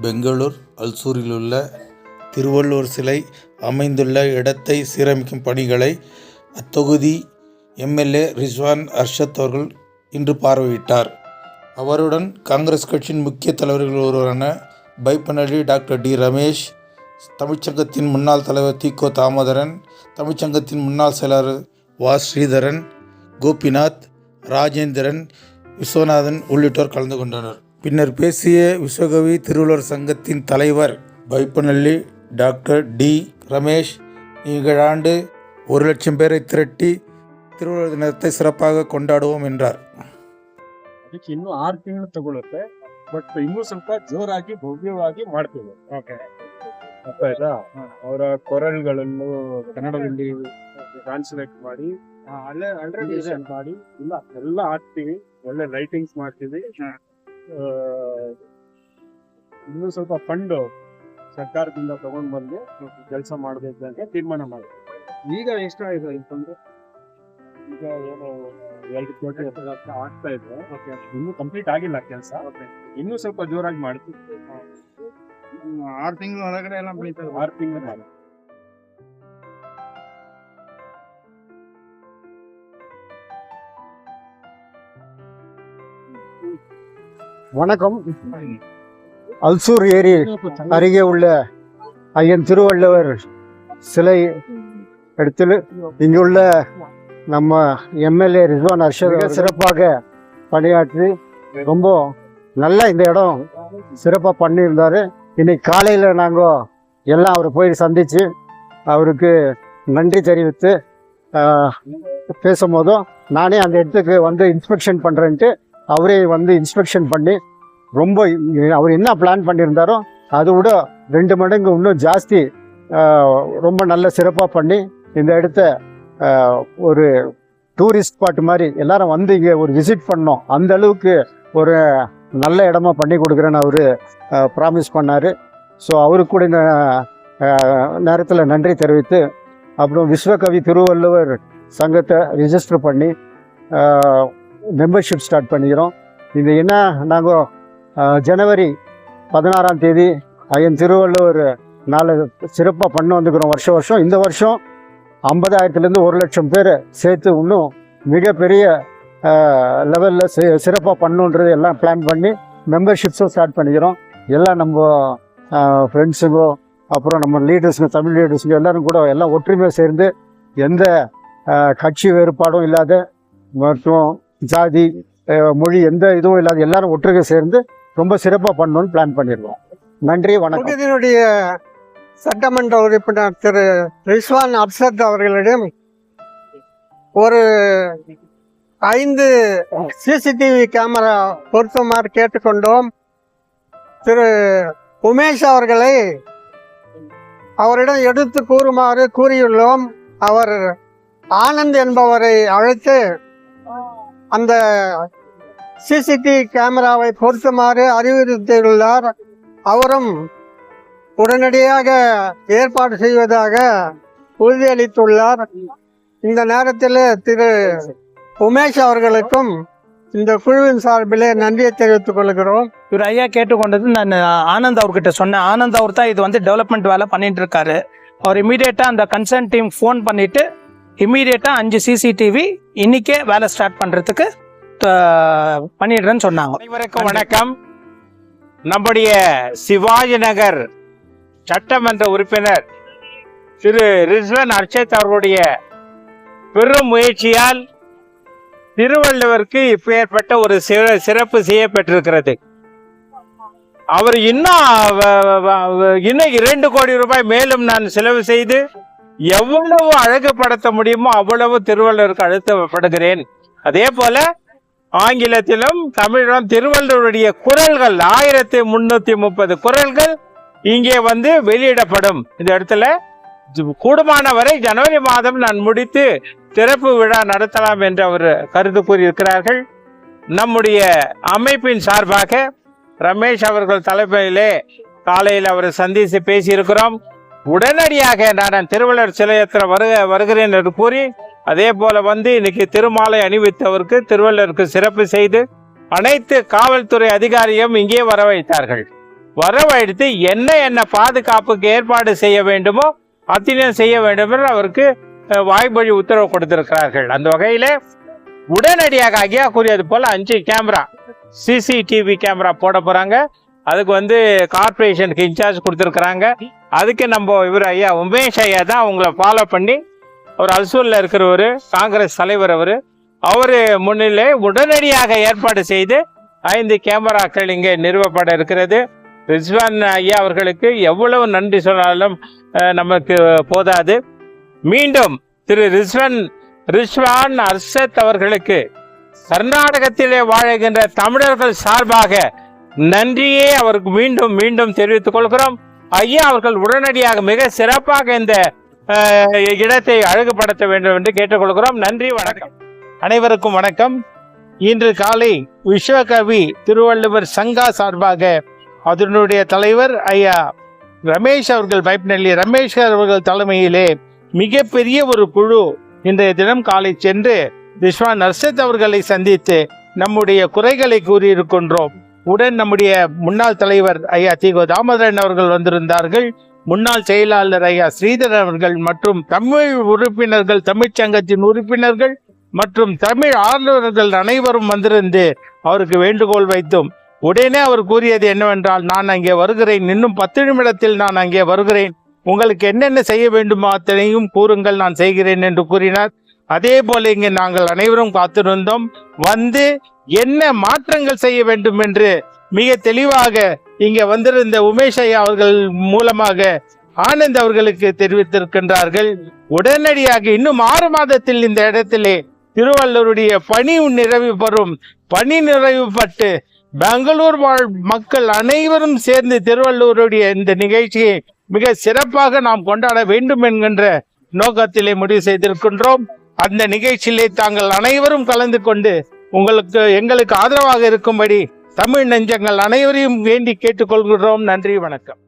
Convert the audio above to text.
பெங்களூர் அல்சூரிலுள்ள திருவள்ளுவர் சிலை அமைந்துள்ள இடத்தை சீரமைக்கும் பணிகளை அத்தொகுதி எம்எல்ஏ ரிஸ்வான் அர்ஷத் அவர்கள் இன்று பார்வையிட்டார். அவருடன் காங்கிரஸ் கட்சியின் முக்கிய தலைவர்கள் ஒருவரான பைப்பனடி டாக்டர் டி ரமேஷ் தமிழ்ச்சங்கத்தின் முன்னாள் தலைவர் திகோ தாமோதரன் தமிழ்ச்சங்கத்தின் முன்னாள் செயலாளர் வா ஸ்ரீதரன் கோபிநாத் ராஜேந்திரன் விஸ்வநாதன் உள்ளிட்டோர் கலந்து கொண்டனர் பின்னர் பேசிய விஸ்வகவி திருவள்ளுவர் சங்கத்தின் தலைவர் பைப்பனல்லி டாக்டர் டி ரமேஷ் நிகழாண்டு ஒரு லட்சம் பேரை திரட்டி திருவள்ளுவர் தினத்தை சிறப்பாக கொண்டாடுவோம் என்றார் ಅದಕ್ಕೆ ಇನ್ನೂ ಆರು ತಿಂಗಳು ತಗೊಳುತ್ತೆ ಬಟ್ ಇನ್ನೂ ಸ್ವಲ್ಪ ಜೋರಾಗಿ ಭವ್ಯವಾಗಿ ಮಾಡ್ತೀವಿ ಓಕೆ ಆಯ್ತಾ ಅವರ ಕೊರಳ್ಗಳನ್ನು ಕನ್ನಡದಲ್ಲಿ ಟ್ರಾನ್ಸ್ಲೇಟ್ ಮಾಡಿ ಡಿಸೈನ್ ಮಾಡಿ ಇಲ್ಲ ಎಲ್ಲ ಹಾಕ್ತೀವಿ. ಒಳ್ಳೆ ಲೈಟಿಂಗ್ಸ್ ಮಾಡ್ತೀವಿ. ಇನ್ನು ಸ್ವಲ್ಪ ಫಂಡ್ ಸರ್ಕಾರದಿಂದ ತಗೊಂಡ್ ಬಂದು ಕೆಲಸ ಮಾಡಬೇಕು ಅಂತ ತೀರ್ಮಾನ ಮಾಡಿದ್ವಿ ಈಗ ಎಷ್ಟಾಗಿದೆ ಈ ಫಂಡ್ ಈಗ ಏನು ಎರಡು ಕೋಟಿ ಆಗ್ತಾ ಇದೆ. ಇನ್ನೂ ಕಂಪ್ಲೀಟ್ ಆಗಿಲ್ಲ ಕೆಲಸ. ಇನ್ನೂ ಸ್ವಲ್ಪ ಜೋರಾಗಿ ಮಾಡ್ತೀವಿ. ಆರು ತಿಂಗಳ ಒಳಗಡೆ ಎಲ್ಲ ಬೆಳೀತದೆ ಆರು ತಿಂಗಳು ಮಾಡಿ வணக்கம் அல்சூர் ஏரி அருகே உள்ள ஐயன் திருவள்ளுவர் சிலை இடத்தில் இங்குள்ள நம்ம எம்எல்ஏ ரிஸ்வான் அர்ஷத் மிக சிறப்பாக பணியாற்றி ரொம்ப நல்லா இந்த இடம் சிறப்பாக பண்ணியிருந்தாரு இன்னைக்கு காலையில் நாங்கள் எல்லாம் அவரை போய் சந்தித்து அவருக்கு நன்றி தெரிவித்து பேசும்போதும் நானே அந்த இடத்துக்கு வந்து இன்ஸ்பெக்ஷன் பண்ணுறேன்ட்டு அவரே வந்து இன்ஸ்பெக்ஷன் பண்ணி ரொம்ப அவர் என்ன பிளான் பண்ணியிருந்தாரோ அதை விட ரெண்டு மடங்கு இன்னும் ஜாஸ்தி ரொம்ப நல்ல சிறப்பாக பண்ணி இந்த இடத்த ஒரு டூரிஸ்ட் ஸ்பாட் மாதிரி எல்லாரும் வந்து இங்கே ஒரு விசிட் பண்ணோம். அந்த அளவுக்கு ஒரு நல்ல இடமா பண்ணி கொடுக்குறேன்னு அவர் ப்ராமிஸ் பண்ணார். ஸோ அவருக்கு கூட இந்த நேரத்தில் நன்றி தெரிவித்து அப்புறம் விஸ்வகவி திருவள்ளுவர் சங்கத்தை ரிஜிஸ்டர் பண்ணி மெம்பர்ஷிப் ஸ்டார்ட் பண்ணிக்கிறோம். இது என்ன நாங்கள் ஜனவரி பதினாறாம் தேதி ஐயன் திருவள்ளுவர் நாலு சிறப்பாக பண்ண வந்துக்கிறோம் வருஷம் வருஷம். இந்த வருஷம் ஐம்பதாயிரத்துலேருந்து ஒரு லட்சம் பேர் சேர்த்து இன்னும் மிகப்பெரிய லெவலில் சி சிறப்பாக பண்ணுன்றது எல்லாம் பிளான் பண்ணி மெம்பர்ஷிப்ஸும் ஸ்டார்ட் பண்ணிக்கிறோம். எல்லாம் நம்ம ஃப்ரெண்ட்ஸுங்கோ அப்புறம் நம்ம லீடர்ஸுங்க தமிழ் லீடர்ஸுங்க எல்லாரும் கூட எல்லாம் ஒற்றுமையாக சேர்ந்து எந்த கட்சி வேறுபாடும் இல்லாத மற்றும் ஜாதி மொழி எந்த இதுவும் இல்லாத எல்லாரும் ஒற்றுகை சேர்ந்து ரொம்ப சிறப்பாக பண்ணணும்னு பிளான் பண்ணியிருக்கோம் நன்றி வணக்கம். இதனுடைய சட்டமன்ற உறுப்பினர் திரு ரிஸ்வான் அப்சத் அவர்களிடம் ஒரு ஐந்து சிசிடிவி கேமரா பொருத்துமாறு கேட்டுக்கொண்டோம். திரு உமேஷ் அவர்களை அவரிடம் எடுத்து கூறுமாறு கூறியுள்ளோம். அவர் ஆனந்த் என்பவரை அழைத்து அந்த சிசிடிவி கேமராவை பொருத்துமாறு அறிவுறுத்தியுள்ளார். அவரும் உடனடியாக ஏற்பாடு செய்வதாக உறுதியளித்துள்ளார். இந்த நேரத்தில் திரு உமேஷ் அவர்களுக்கும் இந்த குழுவின் சார்பிலே நன்றியை தெரிவித்துக் கொள்கிறோம். இவர் ஐயா கேட்டுக்கொண்டது நான் ஆனந்த் அவர்கிட்ட சொன்னேன். ஆனந்த் அவர் தான் இது வந்து டெவலப்மெண்ட் வேலை பண்ணிட்டு இருக்காரு. அவர் இமீடியட்டாக அந்த கன்சர்ன் டீம் ஃபோன் பண்ணிட்டு இமீடியட்டாக அஞ்சு சிசிடிவி இன்னைக்கே வேலை ஸ்டார்ட் பண்ணுறதுக்கு பண்ணிடுறேன்னு சொன்னாங்க. அனைவருக்கும் வணக்கம். நம்முடைய சிவாஜி நகர் சட்டமன்ற உறுப்பினர் திரு ரிஸ்வன் அர்ஷத் அவர்களுடைய பெரும் முயற்சியால் திருவள்ளுவருக்கு இப்பேற்பட்ட ஒரு சிற- சிறப்பு செய்யப்பட்டிருக்கிறது. அவர் இன்னும் இன்னும் இரண்டு கோடி ரூபாய் மேலும் நான் செலவு செய்து எவ்வளவு அழகுபடுத்த முடியுமோ அவ்வளவு திருவள்ளுவருக்கு அழுத்தப்படுகிறேன் அதே போல ஆங்கிலத்திலும் தமிழிலும் திருவள்ளுவருடைய குரல்கள் ஆயிரத்தி முன்னூத்தி முப்பது குரல்கள் இங்கே வந்து வெளியிடப்படும். இந்த இடத்துல கூடுமான வரை ஜனவரி மாதம் நான் முடித்து திறப்பு விழா நடத்தலாம் என்று அவர் கருத்து கூறியிருக்கிறார்கள். நம்முடைய அமைப்பின் சார்பாக ரமேஷ் அவர்கள் தலைமையிலே காலையில் அவரை சந்தித்து பேசியிருக்கிறோம். உடனடியாக நான் திருவள்ளுவர் சிலையத்தில் வருக வருகிறேன் என்று கூறி அதே போல வந்து இன்னைக்கு திருமாலை அணிவித்தவருக்கு திருவள்ளுவருக்கு சிறப்பு செய்து அனைத்து காவல்துறை அதிகாரியும் இங்கே வரவழைத்தார்கள் வரவழைத்து என்ன என்ன பாதுகாப்புக்கு ஏற்பாடு செய்ய வேண்டுமோ அத்தனையும் செய்ய வேண்டும் என்று அவருக்கு வாய்மொழி உத்தரவு கொடுத்திருக்கிறார்கள். அந்த வகையிலே உடனடியாக ஐயா கூறியது போல அஞ்சு கேமரா சிசிடிவி கேமரா போட போறாங்க. அதுக்கு வந்து கார்பரேஷனுக்கு இன்சார்ஜ் கொடுத்துருக்குறாங்க. அதுக்கு நம்ம இவர் ஐயா உமேஷ் ஐயா தான் அவங்கள ஃபாலோ பண்ணி அவர் அல்சூரில் இருக்கிறவர் காங்கிரஸ் தலைவர் அவர் அவர் முன்னிலை உடனடியாக ஏற்பாடு செய்து ஐந்து கேமராக்கள் இங்கே நிறுவப்பட இருக்கிறது. ரிஸ்வான் ஐயா அவர்களுக்கு எவ்வளவு நன்றி சொன்னாலும் நமக்கு போதாது. மீண்டும் திரு ரிஸ்வான் ரிஸ்வான் அர்ஷத் அவர்களுக்கு கர்நாடகத்திலே வாழுகின்ற தமிழர்கள் சார்பாக நன்றியே அவருக்கு மீண்டும் மீண்டும் தெரிவித்துக் கொள்கிறோம். ஐயா அவர்கள் உடனடியாக மிக சிறப்பாக இந்த இடத்தை அழகுபடுத்த வேண்டும் என்று கேட்டுக்கொள்கிறோம். நன்றி வணக்கம். அனைவருக்கும் வணக்கம். இன்று காலை விஸ்வகவி திருவள்ளுவர் சங்கா சார்பாக அதனுடைய தலைவர் ஐயா ரமேஷ் அவர்கள் பைப்நெல்லி ரமேஷ் அவர்கள் தலைமையிலே மிகப்பெரிய ஒரு குழு இன்றைய தினம் காலை சென்று விஸ்வா நர்சத் அவர்களை சந்தித்து நம்முடைய குறைகளை கூறியிருக்கின்றோம். உடன் நம்முடைய முன்னாள் தலைவர் ஐயா திகோ தாமோதரன் அவர்கள் வந்திருந்தார்கள். முன்னாள் செயலாளர் ஐயா ஸ்ரீதர் அவர்கள் மற்றும் தமிழ் உறுப்பினர்கள் தமிழ்ச்சங்கத்தின் உறுப்பினர்கள் மற்றும் தமிழ் ஆர்வலர்கள் அனைவரும் வந்திருந்து அவருக்கு வேண்டுகோள் வைத்தும். உடனே அவர் கூறியது என்னவென்றால் நான் அங்கே வருகிறேன். இன்னும் பத்து நிமிடத்தில் நான் அங்கே வருகிறேன். உங்களுக்கு என்னென்ன செய்ய வேண்டுமோ அத்தனையும் கூறுங்கள் நான் செய்கிறேன் என்று கூறினார். அதே போல இங்கே நாங்கள் அனைவரும் காத்திருந்தோம். வந்து என்ன மாற்றங்கள் செய்ய வேண்டும் என்று மிக தெளிவாக இங்கே வந்திருந்த உமேஷ் ஐயா அவர்கள் மூலமாக ஆனந்த் அவர்களுக்கு தெரிவித்திருக்கின்றார்கள். உடனடியாக இன்னும் ஆறு மாதத்தில் இந்த இடத்திலே திருவள்ளுவருடைய பணி நிறைவு பெறும் பணி நிறைவுபட்டு பெங்களூர் வாழ் மக்கள் அனைவரும் சேர்ந்து திருவள்ளூருடைய இந்த நிகழ்ச்சியை மிக சிறப்பாக நாம் கொண்டாட வேண்டும் என்கின்ற நோக்கத்திலே முடிவு செய்திருக்கின்றோம். அந்த நிகழ்ச்சியிலே தாங்கள் அனைவரும் கலந்து கொண்டு உங்களுக்கு எங்களுக்கு ஆதரவாக இருக்கும்படி தமிழ் நெஞ்சங்கள் அனைவரையும் வேண்டி கேட்டுக்கொள்கிறோம் நன்றி வணக்கம்.